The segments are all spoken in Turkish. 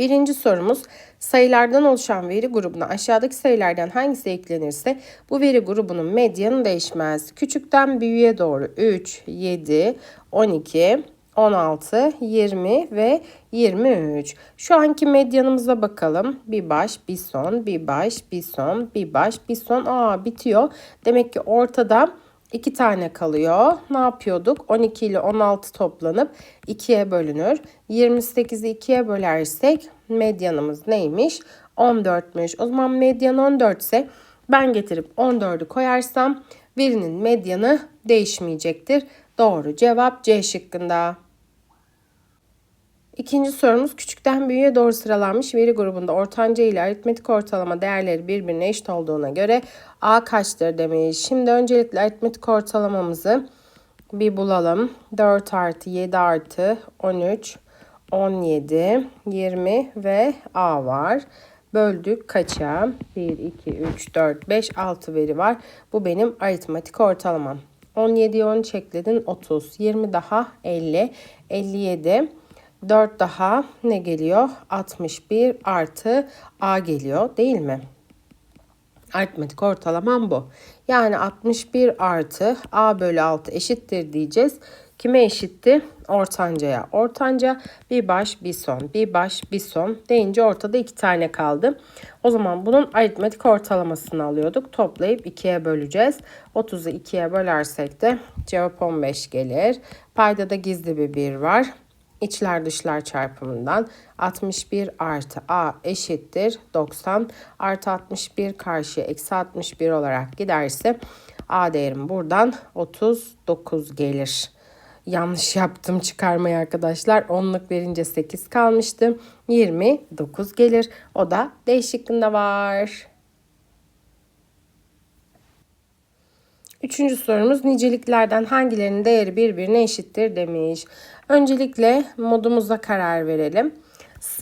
Birinci sorumuz sayılardan oluşan veri grubuna aşağıdaki sayılardan hangisi eklenirse bu veri grubunun medyanı değişmez. Küçükten büyüğe doğru 3, 7, 12, 16, 20 ve 23. Şu anki medyanımıza bakalım. Bir baş, bir son, bir baş, bir son, bir baş, bir son. Aa bitiyor. Demek ki ortada 2 tane kalıyor. Ne yapıyorduk? 12 ile 16 toplanıp 2'ye bölünür. 28'i 2'ye bölersek medyanımız neymiş? 14'müş. O zaman medyan 14 ise ben getirip 14'ü koyarsam verinin medyanı değişmeyecektir. Doğru cevap C şıkkında. İkinci sorumuz küçükten büyüğe doğru sıralanmış veri grubunda ortanca ile aritmetik ortalama değerleri birbirine eşit olduğuna göre A kaçtır demiş. Şimdi öncelikle aritmetik ortalamamızı bir bulalım. 4 artı 7 artı 13, 17, 20 ve A var. Böldük kaça? 1, 2, 3, 4, 5, 6 veri var. Bu benim aritmetik ortalamam. 17'ye 13 ekledin 30. 20 daha 50. 57. 4 daha ne geliyor? 61 artı A geliyor değil mi? Aritmetik ortalamam bu. Yani 61 artı A bölü 6 eşittir diyeceğiz. Kime eşitti? Ortancaya. Ortanca bir baş bir son, bir baş bir son deyince ortada iki tane kaldı. O zaman bunun aritmetik ortalamasını alıyorduk. Toplayıp ikiye böleceğiz. 30'u ikiye bölersek de cevap 15 gelir. Payda da gizli bir 1 var içler dışlar çarpımından 61 artı a eşittir 90 artı 61 karşıya eksi 61 olarak giderse a değerim buradan 39 gelir. Yanlış yaptım çıkarmayı arkadaşlar. Onluk verince 8 kalmıştı. 29 gelir. O da D şıkkında var. Üçüncü sorumuz niceliklerden hangilerinin değeri birbirine eşittir demiş. Öncelikle modumuza karar verelim.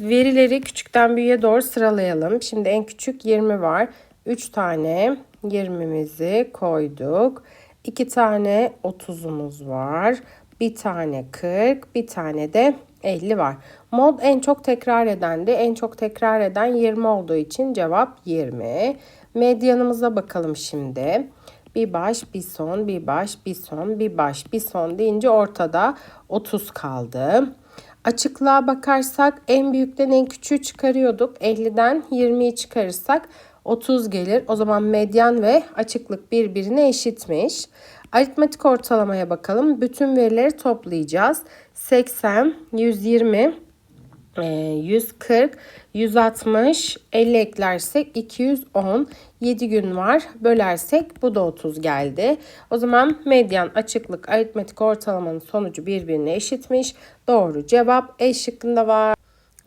Verileri küçükten büyüğe doğru sıralayalım. Şimdi en küçük 20 var. 3 tane 20'mizi koyduk. 2 tane 30'umuz var. Bir tane 40, bir tane de 50 var. Mod en çok tekrar edendi. En çok tekrar eden 20 olduğu için cevap 20. Medyanımıza bakalım şimdi. Bir baş, bir son, bir baş, bir son, bir baş, bir son deyince ortada 30 kaldı. Açıklığa bakarsak en büyükten en küçüğü çıkarıyorduk. 50'den 20'yi çıkarırsak 30 gelir. O zaman medyan ve açıklık birbirine eşitmiş. Aritmetik ortalamaya bakalım. Bütün verileri toplayacağız. 80, 120, 140, 160, 50 eklersek 210, 7 gün var. Bölersek bu da 30 geldi. O zaman medyan açıklık aritmetik ortalamanın sonucu birbirine eşitmiş. Doğru cevap E şıkkında var.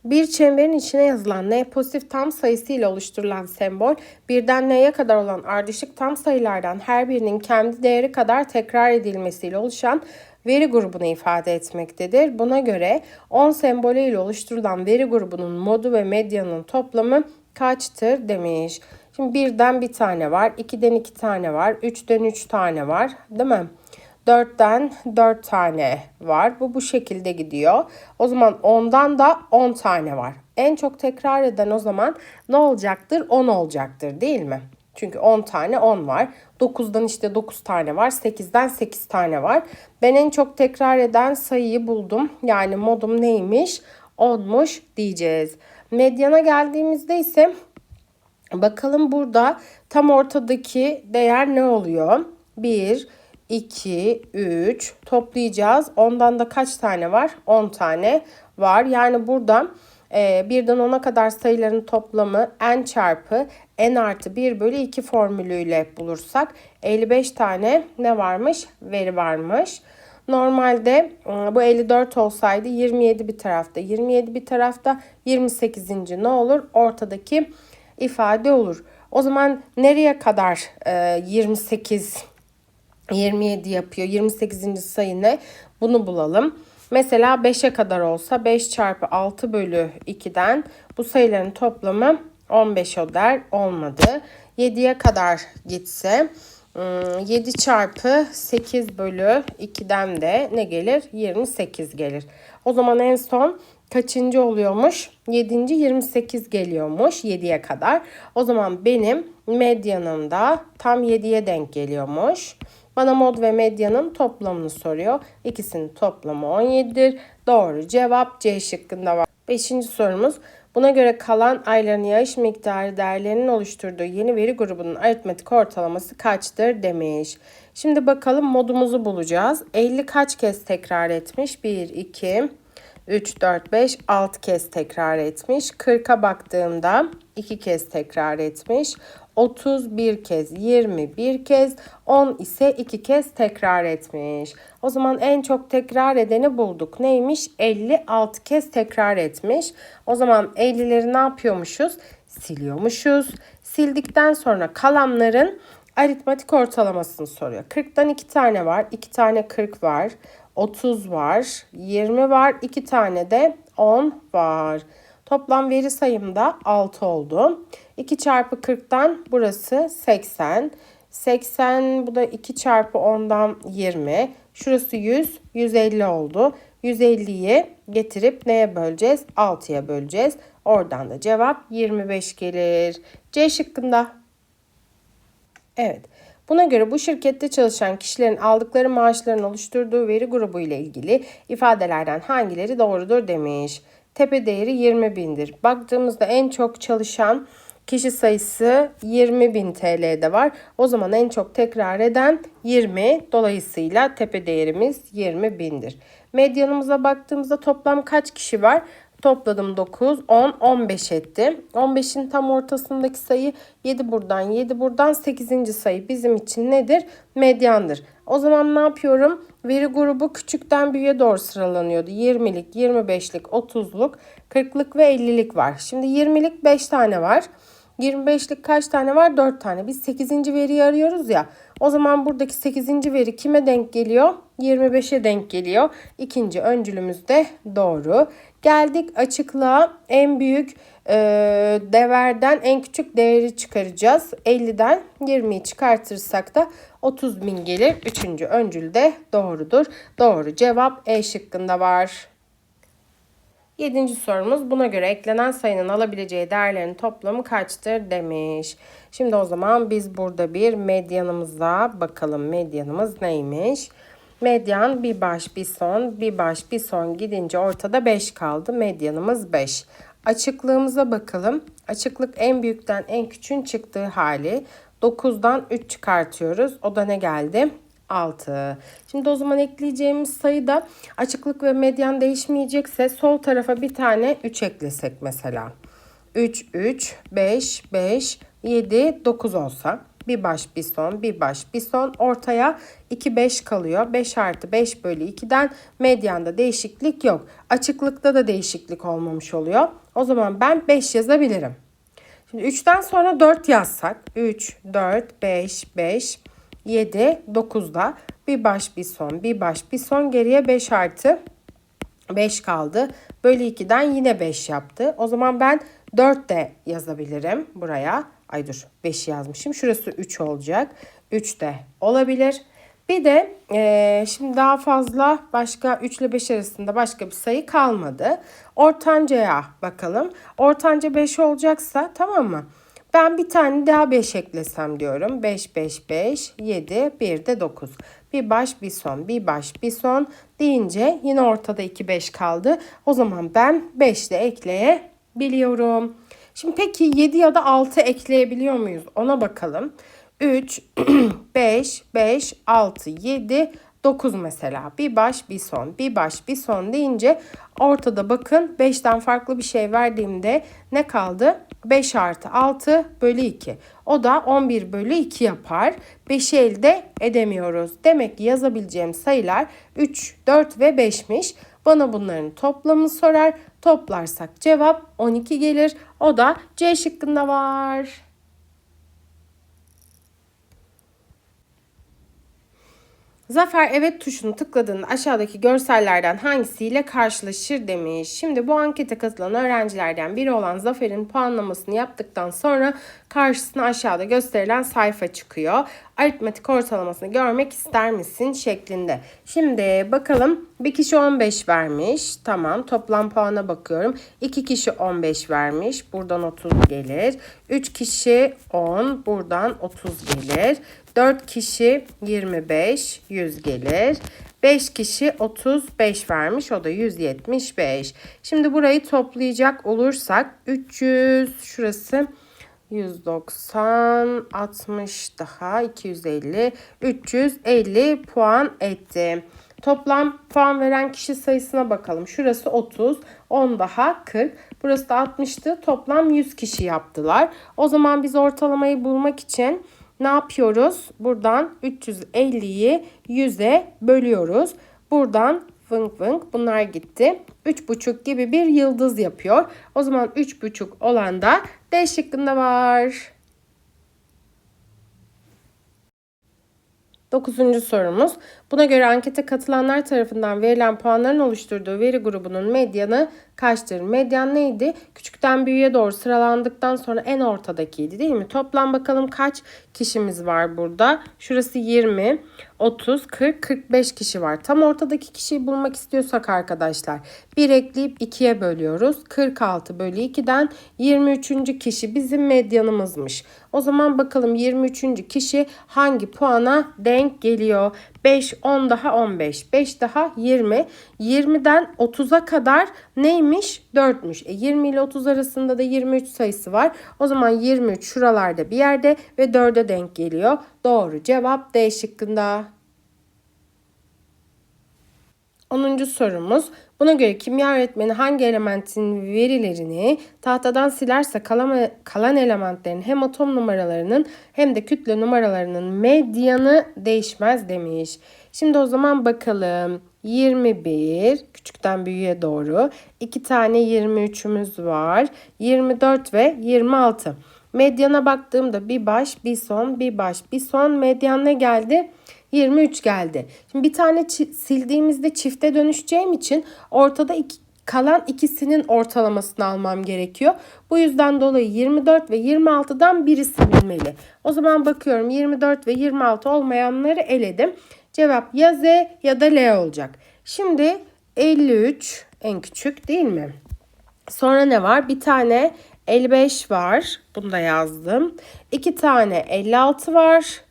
Bir çemberin içine yazılan n pozitif tam sayısı ile oluşturulan sembol birden n'ye kadar olan ardışık tam sayılardan her birinin kendi değeri kadar tekrar edilmesiyle oluşan veri grubunu ifade etmektedir. Buna göre 10 sembolü ile oluşturulan veri grubunun modu ve medyanın toplamı kaçtır demiş. Şimdi birden bir tane var, ikiden iki tane var, üçten üç tane var değil mi? 4'ten 4 tane var. Bu bu şekilde gidiyor. O zaman 10'dan da 10 tane var. En çok tekrar eden o zaman ne olacaktır? 10 olacaktır değil mi? Çünkü 10 tane 10 var. 9'dan işte 9 tane var. 8'den 8 tane var. Ben en çok tekrar eden sayıyı buldum. Yani modum neymiş? 10'muş diyeceğiz. Medyana geldiğimizde ise bakalım burada tam ortadaki değer ne oluyor? 1, 2, 3 toplayacağız. Ondan da kaç tane var? 10 tane var. Yani burada e, birden 10'a kadar sayıların toplamı n çarpı n artı 1 bölü 2 formülüyle bulursak 55 tane ne varmış? Veri varmış. Normalde e, bu 54 olsaydı 27 bir tarafta, 27 bir tarafta 28. ne olur? Ortadaki ifade olur. O zaman nereye kadar e, 28 27 yapıyor. 28. sayı ne? Bunu bulalım. Mesela 5'e kadar olsa 5 çarpı 6 bölü 2'den bu sayıların toplamı 15 öder olmadı. 7'ye kadar gitse 7 ıı, çarpı 8 bölü 2'den de ne gelir? 28 gelir. O zaman en son kaçıncı oluyormuş? 7. 28 geliyormuş 7'ye kadar. O zaman benim medyanım da tam 7'ye denk geliyormuş. Bana mod ve medyanın toplamını soruyor. İkisinin toplamı 17'dir. Doğru cevap C şıkkında var. Beşinci sorumuz. Buna göre kalan ayların yağış miktarı değerlerinin oluşturduğu yeni veri grubunun aritmetik ortalaması kaçtır demiş. Şimdi bakalım modumuzu bulacağız. 50 kaç kez tekrar etmiş? 1, 2, 3, 4, 5, 6 kez tekrar etmiş. 40'a baktığımda 2 kez tekrar etmiş. 31 kez, 21 kez, 10 ise 2 kez tekrar etmiş. O zaman en çok tekrar edeni bulduk. Neymiş? 56 kez tekrar etmiş. O zaman 50'leri ne yapıyormuşuz? Siliyormuşuz. Sildikten sonra kalanların aritmatik ortalamasını soruyor. 40'tan 2 tane var. 2 tane 40 var. 30 var. 20 var. 2 tane de 10 var. Toplam veri sayımda 6 oldu. 2 çarpı 40'tan burası 80. 80 bu da 2 çarpı 10'dan 20. Şurası 100. 150 oldu. 150'yi getirip neye böleceğiz? 6'ya böleceğiz. Oradan da cevap 25 gelir. C şıkkında. Evet. Buna göre bu şirkette çalışan kişilerin aldıkları maaşların oluşturduğu veri grubu ile ilgili ifadelerden hangileri doğrudur demiş. Tepe değeri 20 bindir. Baktığımızda en çok çalışan kişi sayısı 20 bin TL'de var. O zaman en çok tekrar eden 20. Dolayısıyla tepe değerimiz 20 bindir. Medyanımıza baktığımızda toplam kaç kişi var? Topladım 9, 10, 15 etti. 15'in tam ortasındaki sayı 7 buradan, 7 buradan 8. sayı bizim için nedir? Medyandır. O zaman ne yapıyorum? Veri grubu küçükten büyüğe doğru sıralanıyordu. 20'lik, 25'lik, 30'luk, 40'lık ve 50'lik var. Şimdi 20'lik 5 tane var. 25'lik kaç tane var? 4 tane. Biz 8. veriyi arıyoruz ya. O zaman buradaki 8. veri kime denk geliyor? 25'e denk geliyor. İkinci öncülümüz de doğru. Geldik açıklığa en büyük e, değerden en küçük değeri çıkaracağız. 50'den 20'yi çıkartırsak da 30 bin gelir. Üçüncü öncül de doğrudur. Doğru cevap E şıkkında var. Yedinci sorumuz buna göre eklenen sayının alabileceği değerlerin toplamı kaçtır demiş. Şimdi o zaman biz burada bir medyanımıza bakalım medyanımız neymiş? Medyan bir baş bir son bir baş bir son gidince ortada 5 kaldı. Medyanımız 5. Açıklığımıza bakalım. Açıklık en büyükten en küçüğün çıktığı hali. 9'dan 3 çıkartıyoruz. O da ne geldi? 6. Şimdi o zaman ekleyeceğimiz sayıda açıklık ve medyan değişmeyecekse sol tarafa bir tane 3 eklesek mesela. 3, 3, 5, 5, 7, 9 olsa. Bir baş bir son, bir baş bir son. Ortaya 2, 5 kalıyor. 5 artı 5 bölü 2'den medyanda değişiklik yok. Açıklıkta da değişiklik olmamış oluyor. O zaman ben 5 yazabilirim. Şimdi 3'ten sonra 4 yazsak. 3, 4, 5, 5, 7, 9'da bir baş bir son, bir baş bir son geriye 5 artı 5 kaldı. Bölü 2'den yine 5 yaptı. O zaman ben 4 de yazabilirim buraya. Ay dur 5 yazmışım. Şurası 3 olacak. 3 de olabilir. Bir de e, şimdi daha fazla başka 3 ile 5 arasında başka bir sayı kalmadı. Ortancaya bakalım. Ortanca 5 olacaksa tamam mı? Ben bir tane daha 5 eklesem diyorum. 5, 5, 5, 7, bir de 9. Bir baş bir son, bir baş bir son deyince yine ortada 2, 5 kaldı. O zaman ben 5 de ekleyebiliyorum. Şimdi peki 7 ya da 6 ekleyebiliyor muyuz? Ona bakalım. 3, 5, 5, 6, 7, 9 mesela. Bir baş bir son, bir baş bir son deyince ortada bakın 5'ten farklı bir şey verdiğimde ne kaldı? 5 artı 6 bölü 2. O da 11 bölü 2 yapar. 5'i elde edemiyoruz. Demek ki yazabileceğim sayılar 3, 4 ve 5'miş. Bana bunların toplamını sorar. Toplarsak cevap 12 gelir. O da C şıkkında var. Zafer evet tuşunu tıkladığında aşağıdaki görsellerden hangisiyle karşılaşır demiş. Şimdi bu ankete katılan öğrencilerden biri olan Zafer'in puanlamasını yaptıktan sonra karşısına aşağıda gösterilen sayfa çıkıyor. Aritmetik ortalamasını görmek ister misin şeklinde. Şimdi bakalım bir kişi 15 vermiş. Tamam toplam puana bakıyorum. 2 kişi 15 vermiş. Buradan 30 gelir. 3 kişi 10. Buradan 30 gelir. 4 kişi 25, 100 gelir. 5 kişi 35 vermiş. O da 175. Şimdi burayı toplayacak olursak 300 şurası 190, 60 daha 250, 350 puan etti. Toplam puan veren kişi sayısına bakalım. Şurası 30, 10 daha 40. Burası da 60'tı. Toplam 100 kişi yaptılar. O zaman biz ortalamayı bulmak için ne yapıyoruz? Buradan 350'yi 100'e bölüyoruz. Buradan vınk vınk bunlar gitti. 3,5 gibi bir yıldız yapıyor. O zaman 3,5 olan da D şıkkında var. Dokuzuncu sorumuz. Buna göre ankete katılanlar tarafından verilen puanların oluşturduğu veri grubunun medyanı kaçtır? Medyan neydi? Küçükten büyüğe doğru sıralandıktan sonra en ortadakiydi değil mi? Toplam bakalım kaç kişimiz var burada? Şurası 20, 30, 40, 45 kişi var. Tam ortadaki kişiyi bulmak istiyorsak arkadaşlar 1 ekleyip 2'ye bölüyoruz. 46 bölü 2'den 23. kişi bizim medyanımızmış. O zaman bakalım 23. kişi hangi puana denk geliyor? 5, 10 daha 15, 5 daha 20. 20'den 30'a kadar neymiş? 4'müş. E 20 ile 30 arasında da 23 sayısı var. O zaman 23 şuralarda bir yerde ve 4'e denk geliyor. Doğru cevap D şıkkında. 10. sorumuz. Buna göre kimya öğretmeni hangi elementin verilerini tahtadan silerse kalan, kalan elementlerin hem atom numaralarının hem de kütle numaralarının medyanı değişmez demiş. Şimdi o zaman bakalım. 21 küçükten büyüğe doğru. 2 tane 23'ümüz var. 24 ve 26. Medyana baktığımda bir baş, bir son, bir baş, bir son. Medyan ne geldi? 23 geldi. Şimdi bir tane sildiğimizde çifte dönüşeceğim için ortada iki, kalan ikisinin ortalamasını almam gerekiyor. Bu yüzden dolayı 24 ve 26'dan birisi bilmeli. O zaman bakıyorum 24 ve 26 olmayanları eledim. Cevap ya Z ya da L olacak. Şimdi 53 en küçük değil mi? Sonra ne var? Bir tane 55 var. Bunu da yazdım. İki tane 56 var.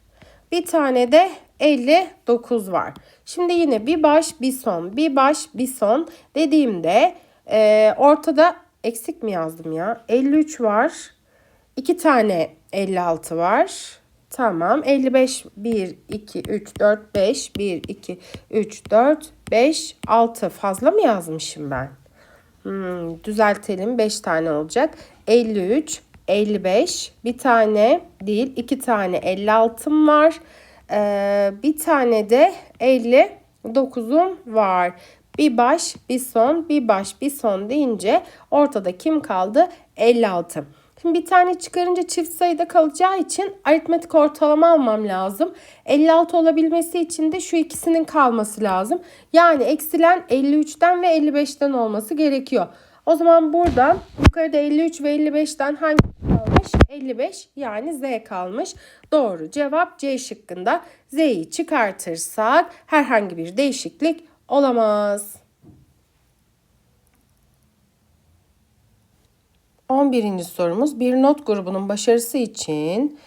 Bir tane de 59 var. Şimdi yine bir baş bir son bir baş bir son dediğimde e, ortada eksik mi yazdım ya? 53 var. 2 tane 56 var. Tamam. 55 1 2 3 4 5 1 2 3 4 5 6 fazla mı yazmışım ben? Hmm, düzeltelim 5 tane olacak. 53 55 bir tane değil iki tane 56'm var. Ee, bir tane de 59'um var. Bir baş, bir son, bir baş, bir son deyince ortada kim kaldı? 56. Şimdi bir tane çıkarınca çift sayıda kalacağı için aritmetik ortalama almam lazım. 56 olabilmesi için de şu ikisinin kalması lazım. Yani eksilen 53'ten ve 55'ten olması gerekiyor. O zaman buradan yukarıda 53 ve 55'ten hangi kalmış? 55 yani Z kalmış. Doğru cevap C şıkkında. Z'yi çıkartırsak herhangi bir değişiklik olamaz. 11. sorumuz bir not grubunun başarısı için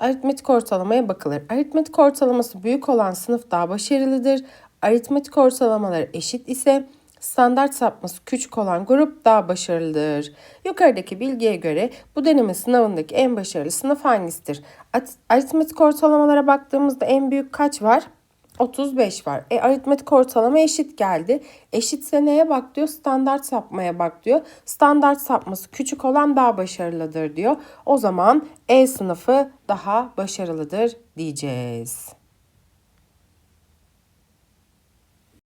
aritmetik ortalamaya bakılır. Aritmetik ortalaması büyük olan sınıf daha başarılıdır. Aritmetik ortalamaları eşit ise standart sapması küçük olan grup daha başarılıdır. Yukarıdaki bilgiye göre bu deneme sınavındaki en başarılı sınıf hangisidir? Aritmetik ortalamalara baktığımızda en büyük kaç var? 35 var. E aritmetik ortalama eşit geldi. Eşitse neye bak diyor? Standart sapmaya bak diyor. Standart sapması küçük olan daha başarılıdır diyor. O zaman E sınıfı daha başarılıdır diyeceğiz.